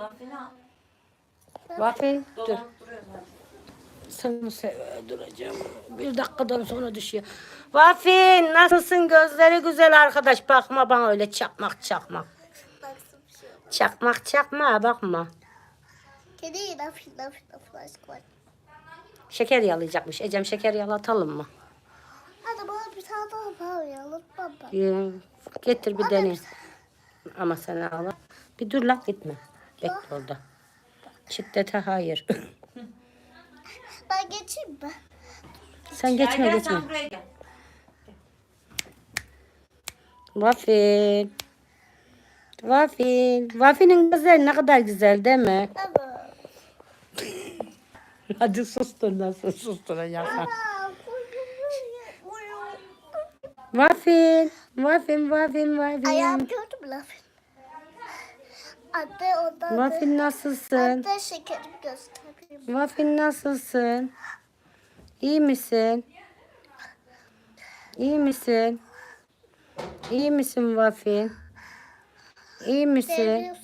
Muffin al. Dur. Dolanıp duruyor zaten. Seni sever duracağım. Bir dakikadan sonra düşüyor. Waffle nasılsın? Gözleri güzel arkadaş. Bakma bana öyle çakmak çakmak. Baksın bir şey yok. Çakmak çakma bakma. Kedi lafı lafı lafı aşk var. Şeker yalayacakmış. Ecem şeker yalatalım mı? Hadi bana bir tane daha unutmam ben. Ee, Getir bir deneyim. Ama sen ağla. Bir dur lan gitme. Bekle orada. Şiddete hayır. Ben geçeyim mi? sen geçme gel geçme. sen buraya gel. Waffle'nin gözleri ne kadar güzel değil mi? Evet. Hadi sustur nasıl uyuyor, uyuyor. Waffle. Waffle, waffle, waffle. Ayağım gördün mü lafı? Anne ondan Waffle nasılsın? Anne şekerim göstereyim. Waffle nasılsın? İyi misin? İyi misin? İyi misin Waffle? İyi misin?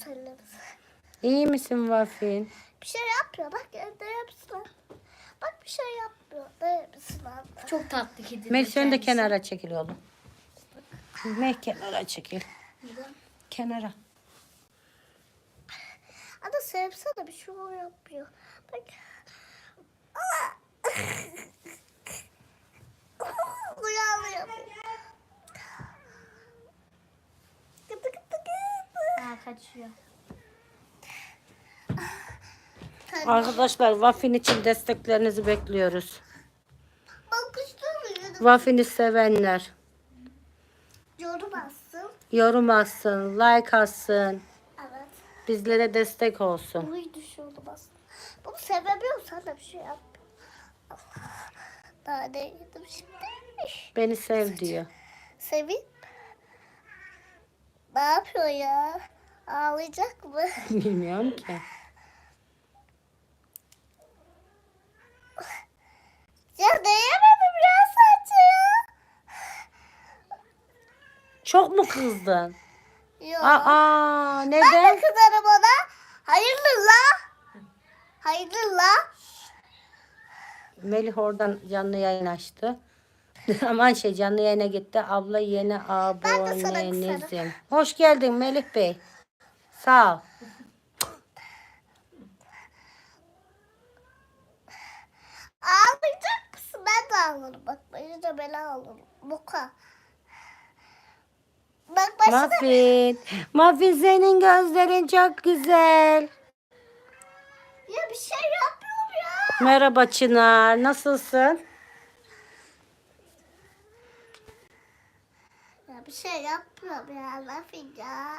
İyi misin Waffle? Bir şey yapmıyor. Bak evde yapsın. Bak bir şey yapmıyor. Ne yapsın anne? Çok tatlı kedi. Melih sen de kenara çekil oğlum. Melih kenara çekil. Kenara. Sevsene bir şey yapmıyor. Bak. Kaçıyor. Arkadaşlar Waffle için desteklerinizi bekliyoruz. Waffle'i sevenler Yorum atsın. yorum atsın, like atsın. Bizlere destek olsun. Uy düşüyordu aslında. Bunu sevemiyorsan da bir şey yap. Daha ne yedim şimdi? Beni sev diyor. Sevin. Ne yapıyor ya? Ağlayacak mı? Bilmiyorum ki. Ya değemedim ya saçı. Çok mu kızdın? Yok. Aa, ben de neden? kızarım ona. Hayırlı la. Hayırlı la. Melih oradan canlı yayın açtı. Aman şey canlı yayına gitti. Abla yeni abonenizim. Hoş geldin Melih Bey. Sağ ol. Ağlayacak mısın? Ben de ağlarım. Bak beni de ben ağlarım. Boka. Bak başına. Muffin. Muffin senin gözlerin çok güzel. Ya bir şey yapmıyorum ya. Merhaba Çınar. Nasılsın? Ya bir şey yapmıyorum ya. Lafın ya.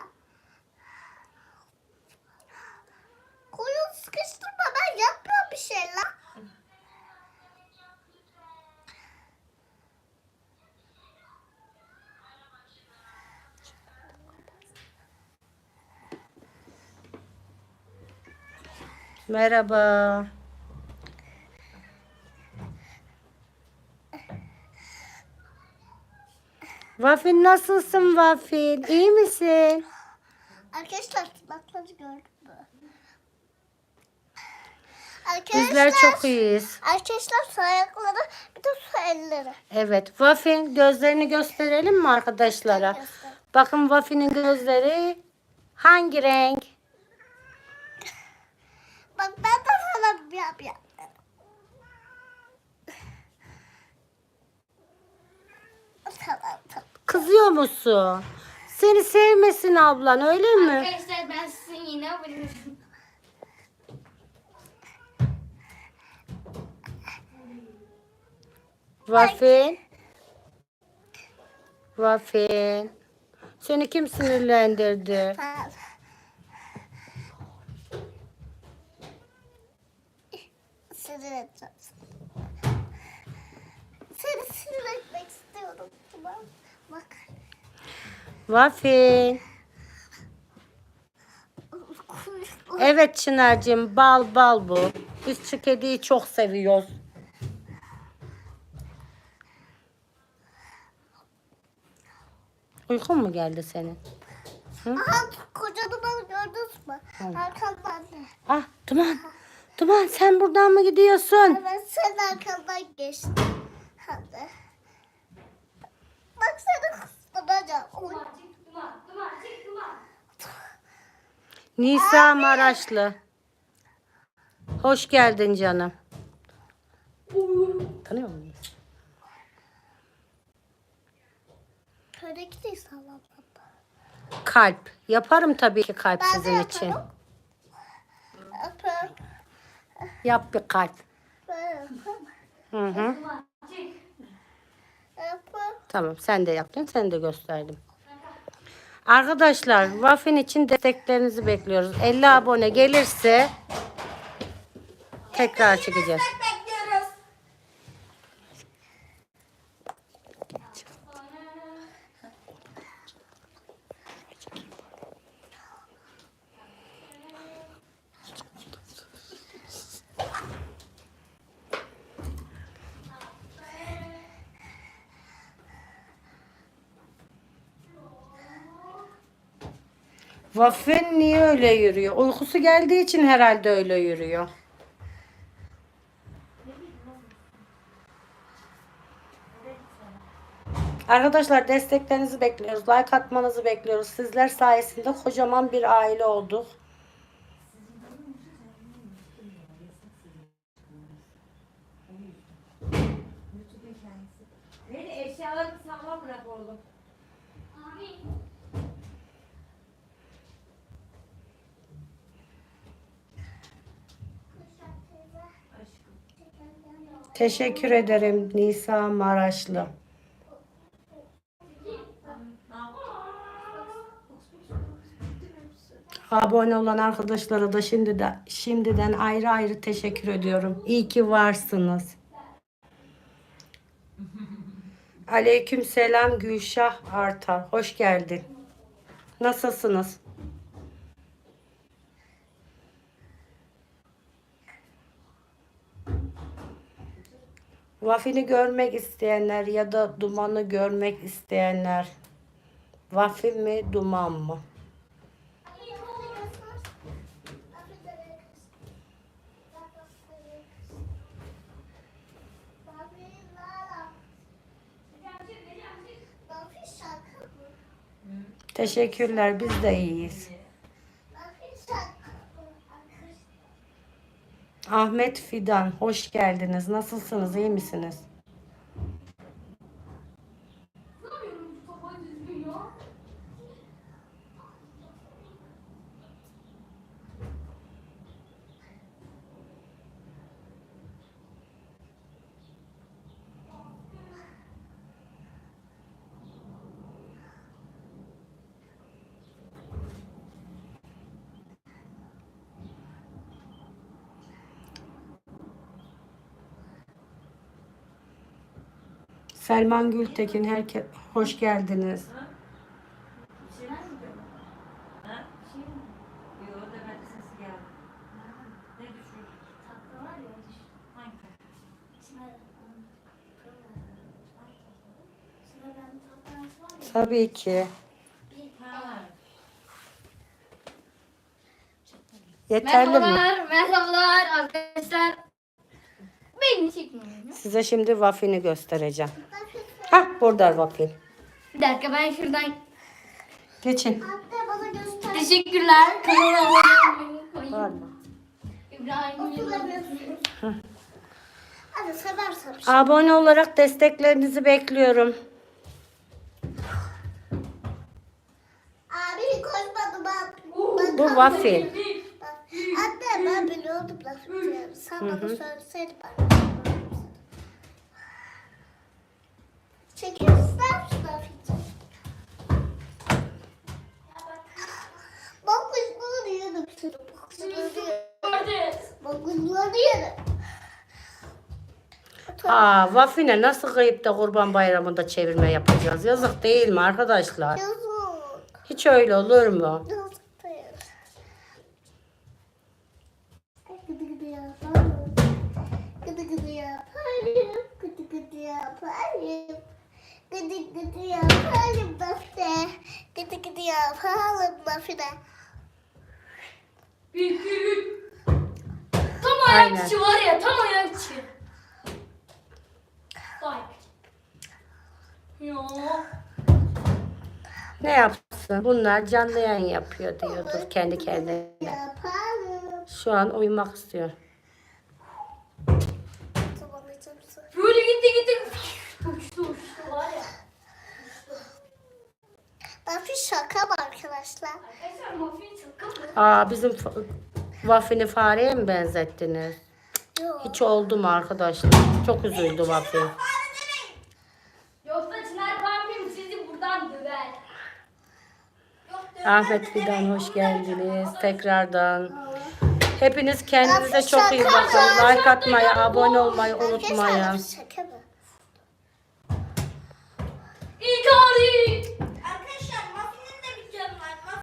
Koyun sıkıştırma ben yapmıyorum bir şey la. Merhaba. Waffin nasılsın Waffin? İyi misin? Arkadaşlar tırnakları mü? Arkadaşlar, Bizler çok iyiyiz. Arkadaşlar su ayakları bir de su elleri. Evet. Waffin gözlerini gösterelim mi arkadaşlara? Bakın Waffin'in gözleri hangi renk? Bak ben de sana bir yap yap. Tamam tamam. Kızıyor musun? Seni sevmesin ablan öyle mi? Arkadaşlar ben sizin yine abonem. Waffin. Waffin. Seni kim sinirlendirdi? Tamam. Sinir edeceğim seni. Sinir etmek istiyorum. Tamam. Bak. Waffin. Evet Çınar'cığım bal bal bu. Biz şu kediyi çok seviyoruz. Uykun mu geldi senin? Aha kocanı bana gördünüz mü? Arkamdan da. Ah Duman. Duman sen buradan mı gidiyorsun? Evet sen arkamdan geçtin. Hadi. Bak seni kıstıracağım. Oy. Duman, duman, çık duman. Nisa Maraşlı. Hoş geldin canım. Tanıyor musun? Gideyim sallam. Kalp. Yaparım tabii ki kalp Ben sizin için. yaparım. Yap bir kalp. Hı hı. Tamam sen de yaptın sen de gösterdim. Arkadaşlar Waffin için desteklerinizi bekliyoruz. 50 abone gelirse tekrar çekeceğiz. Waffin niye öyle yürüyor? Uykusu geldiği için herhalde öyle yürüyor. Arkadaşlar desteklerinizi bekliyoruz. Like atmanızı bekliyoruz. Sizler sayesinde kocaman bir aile olduk. Eşyalarını sağlam bırak oğlum. Teşekkür ederim Nisa Maraşlı. Abone olan arkadaşlara da şimdiden şimdiden ayrı ayrı teşekkür ediyorum. İyi ki varsınız. Aleyküm selam Gülşah Arta. Hoş geldin. Nasılsınız? Vafini görmek isteyenler ya da dumanı görmek isteyenler. Vafin mi duman mı? Teşekkürler biz de iyiyiz. Ahmet Fidan hoş geldiniz. Nasılsınız? iyi misiniz? Tutamıyorum şu kafayı düzgün ya. Selman Gültekin herkes hoş geldiniz. Tabii ki. Yeterli mi? Merhabalar, merhabalar arkadaşlar. Beni çekmiyorum. Size şimdi wafini göstereceğim. Hah burada wafin. Bir dakika ben şuradan Geçin. Anne bana göster. teşekkürler. Kanala abone olmayı koyayım. Pardon. İbrahim Yıldız. Hadi seversen bir. Abone olarak desteklerinizi bekliyorum. Abi koşmadım ben. ben Bu wafin. Bak, Anne ben biliyordum yapacağımı. Sen bana söyleseydin. Çekil ister misin Afife? Bak kuşları yedim seni. Bak kuşları yedim. Bak kuşları yedim. Aa, wafine nasıl kıyıp da kurban bayramında çevirme yapacağız? Yazık değil mi arkadaşlar? Yazık. Hiç öyle olur mu? Yazık Gıdı gıdı yaparım Nafile. Gıdı gıdı yaparım Nafile. Bir, üç. Tam ayak Aynen. içi var ya tam ayak içi. Vay. Ya. Ne yapsın? Bunlar canlı yayın yapıyor diyordur kendi kendine. Şu an uyumak istiyor. Böyle gitti gitti. Uçtu uçtu var ya. Bir şaka mı arkadaşlar? Arkadaşlar muffin mı? Aa bizim fa- Vaffin'i fareye mi benzettiniz? Yok. Hiç oldu mu arkadaşlar? Çok üzüldü Vaffin. Yoksa Çınar Vampir sizi buradan döver. Ahmet Fidan hoş geldiniz tekrardan. Hepiniz kendinize çok iyi bakın. Like atmayı, abone olmayı Arkadaşlar unutmayın. bir şaka mı?